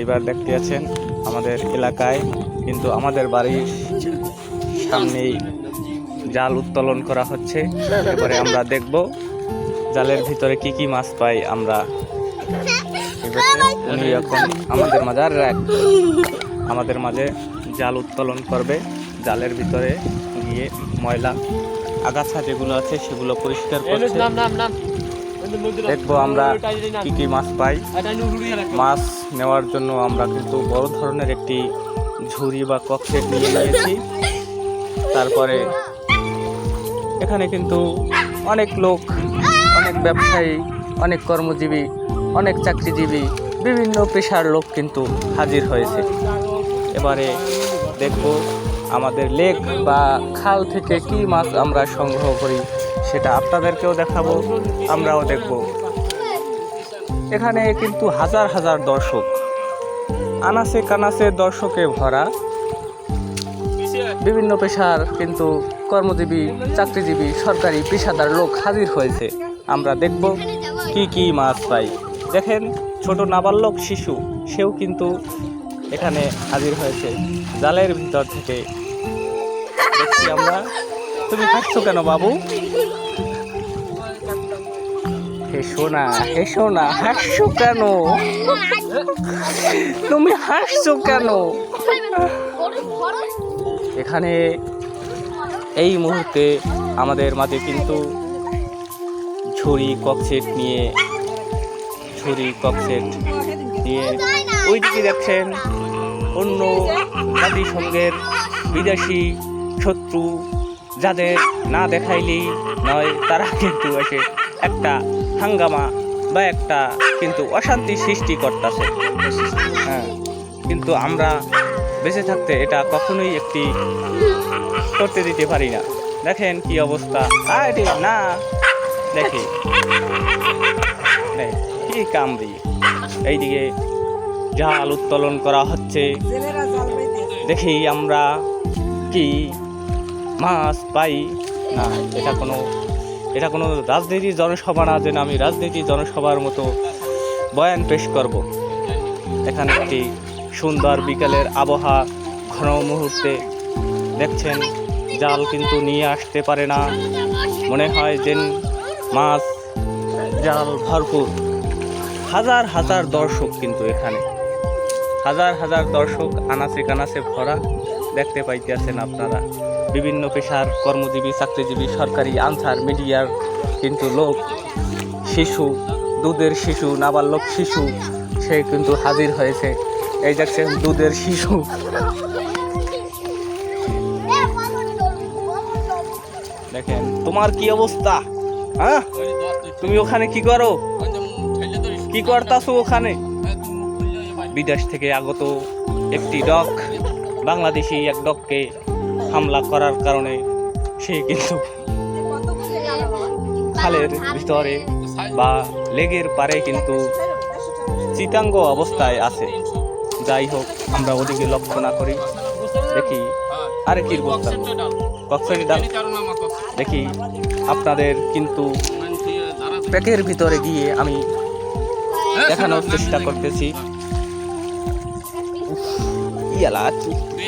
এইবার দেখতে আছেন আমাদের এলাকায় কিন্তু আমাদের বাড়ির সামনেই জাল উত্তোলন করা হচ্ছে। এবারে আমরা দেখব জালের ভিতরে কি কি মাছ পাই আমরা। উনি এখন আমাদের মাঝে আর রাখ আমাদের মাঝে জাল উত্তোলন করবে। জালের ভিতরে গিয়ে ময়লা আগাছা যেগুলো আছে সেগুলো পরিষ্কার করছে। নাম নাম নাম। দেখব আমরা কি কি মাছ পাই। মাছ নেওয়ার জন্য আমরা কিন্তু বড় ধরনের একটি ঝুড়ি বা ককসেট নিয়ে নিয়েছি। তারপরে এখানে কিন্তু অনেক লোক, অনেক ব্যবসায়ী, অনেক কর্মজীবী, অনেক চাকরিজীবী, বিভিন্ন পেশার লোক কিন্তু হাজির হয়েছে। এবারে দেখব আমাদের লেক বা খাল থেকে কি মাছ আমরা সংগ্রহ করি। সেটা আপনাদেরকেও দেখাবো, আমরাও দেখব। এখানে কিন্তু হাজার হাজার দর্শক আনাসে কানাসে দর্শকে ভরা। বিভিন্ন পেশার কিন্তু কর্মজীবী, চাকরিজীবী, সরকারি পেশাদার লোক হাজির হয়েছে। আমরা দেখব কি কি মাছ পাই। দেখেন, ছোট নাবালক শিশু, সেও কিন্তু এখানে হাজির হয়েছে। জালের ভিতর থেকে। দেখছি আমরা। তুমি হাসছো কেন বাবু? হেসো না হেসো না, হাসছো কেন? তুমি হাসছো কেন? এখানে এই মুহূর্তে আমাদের মাঝে কিন্তু ঝুড়ি ককসেট নিয়ে, ঝুড়ি ককসেট নিয়ে ওইদিকে দেখছেন অন্য জাতিসংঘের বিদেশি শত্রু, যাদের না দেখাইলেই নয়, তারা কিন্তু এসে একটা হাঙ্গামা বা একটা কিন্তু অশান্তি সৃষ্টি করতেছে। হ্যাঁ কিন্তু আমরা বেঁচে থাকতে এটা কখনোই একটি করতে দিতে পারি না। দেখেন কি অবস্থা। আরে না, দেখি। কি কামড়ি এইদিকে জাল উত্তোলন করা হচ্ছে। দেখি আমরা কি মাছ পাই? না, এটা কোনো এটা কোনো রাজনীতি জনসভা না, যেন আমি রাজনীতি জনসভার মতো বয়ান পেশ করব। এখানে একটি সুন্দর বিকালের আবহাওয়া ঘন মুহূর্তে দেখছেন। জাল কিন্তু নিয়ে আসতে পারে না। মনে হয় যে মাছ, জাল ভরপুর। হাজার হাজার দর্শক কিন্তু এখানে। হাজার হাজার দর্শক আনাচে কানাচে ভরা। দেখতে পাইতেছেন আপনারা। বিভিন্ন পেশার কর্মজীবী, চাকরিজীবী, সরকারি, আনসার, মিডিয়ার কিন্তু লোক, শিশু, দুধের শিশু, নাবালক শিশু, সে কিন্তু হাজির হয়েছে। এই দেখছেন, দুধের শিশু। দেখেন, তোমার কি অবস্থা? হ্যাঁ? তুমি ওখানে কি করো? কি করতাছো ওখানে? বিদেশ থেকে আগত একটি ডক বাংলাদেশি এক ডককে হামলা করার কারণে সে কিন্তু খালের ভিতরে বা লেগের পারে কিন্তু চিতাঙ্গ অবস্থায় আছে। যাই হোক, আমরা ওদিকে লক্ষ্য না করি। দেখি আরে কি দেখি আপনাদের কিন্তু প্যাকের ভিতরে গিয়ে আমি দেখানোর চেষ্টা করতেছি। ইয়ালা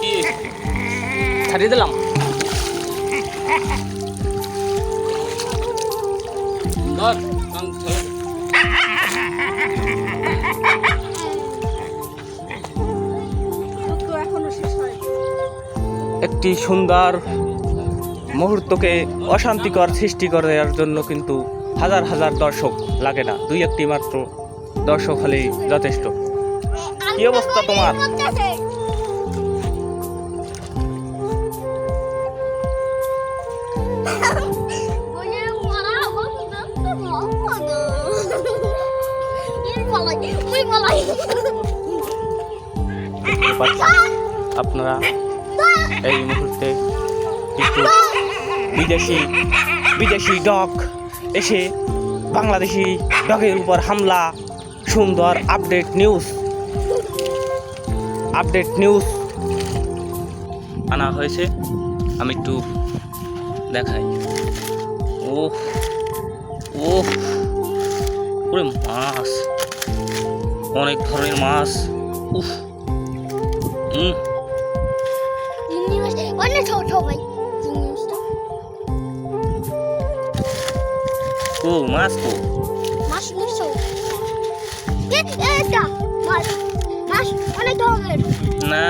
কি? ছাড়িয়ে দিলাম। একটি সুন্দর মুহূর্তকে অশান্তিকর সৃষ্টি করার জন্য কিন্তু হাজার হাজার দর্শক লাগে না। দুই একটি মাত্র দর্শক হলেই যথেষ্ট। কি অবস্থা তোমার? আপনারা এই মুহূর্তে কিছু বিদেশি বিদেশি ডগ এসে বাংলাদেশি ডগের উপর হামলা, সুন্দর আপডেট নিউজ আপডেট নিউজ আনা হয়েছে। আমি একটু দেখাই। ও ও ওরে মাছ। অনেক ধরনের মাছ। উফ হুম মাছ ও মাছ কো? মাছ অনেক এ এটা মাছ মাছ অনেক ধরনের। না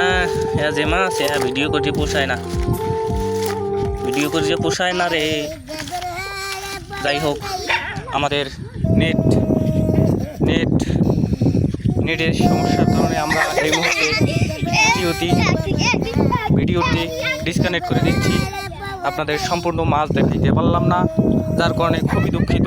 এ যে মাছ ভিডিও করতে পোষায় না। ভিডিও করে যে পোষায় না রে। যাই হোক, আমাদের নেট নেট, নেটের সমস্যার কারণে আমরা এই মুহূর্তে ভিডিওটি ভিডিওটি ডিসকানেক্ট করে দিচ্ছি। আপনাদের সম্পূর্ণ মাছ দেখাইতে পারলাম না, যার কারণে খুবই দুঃখিত।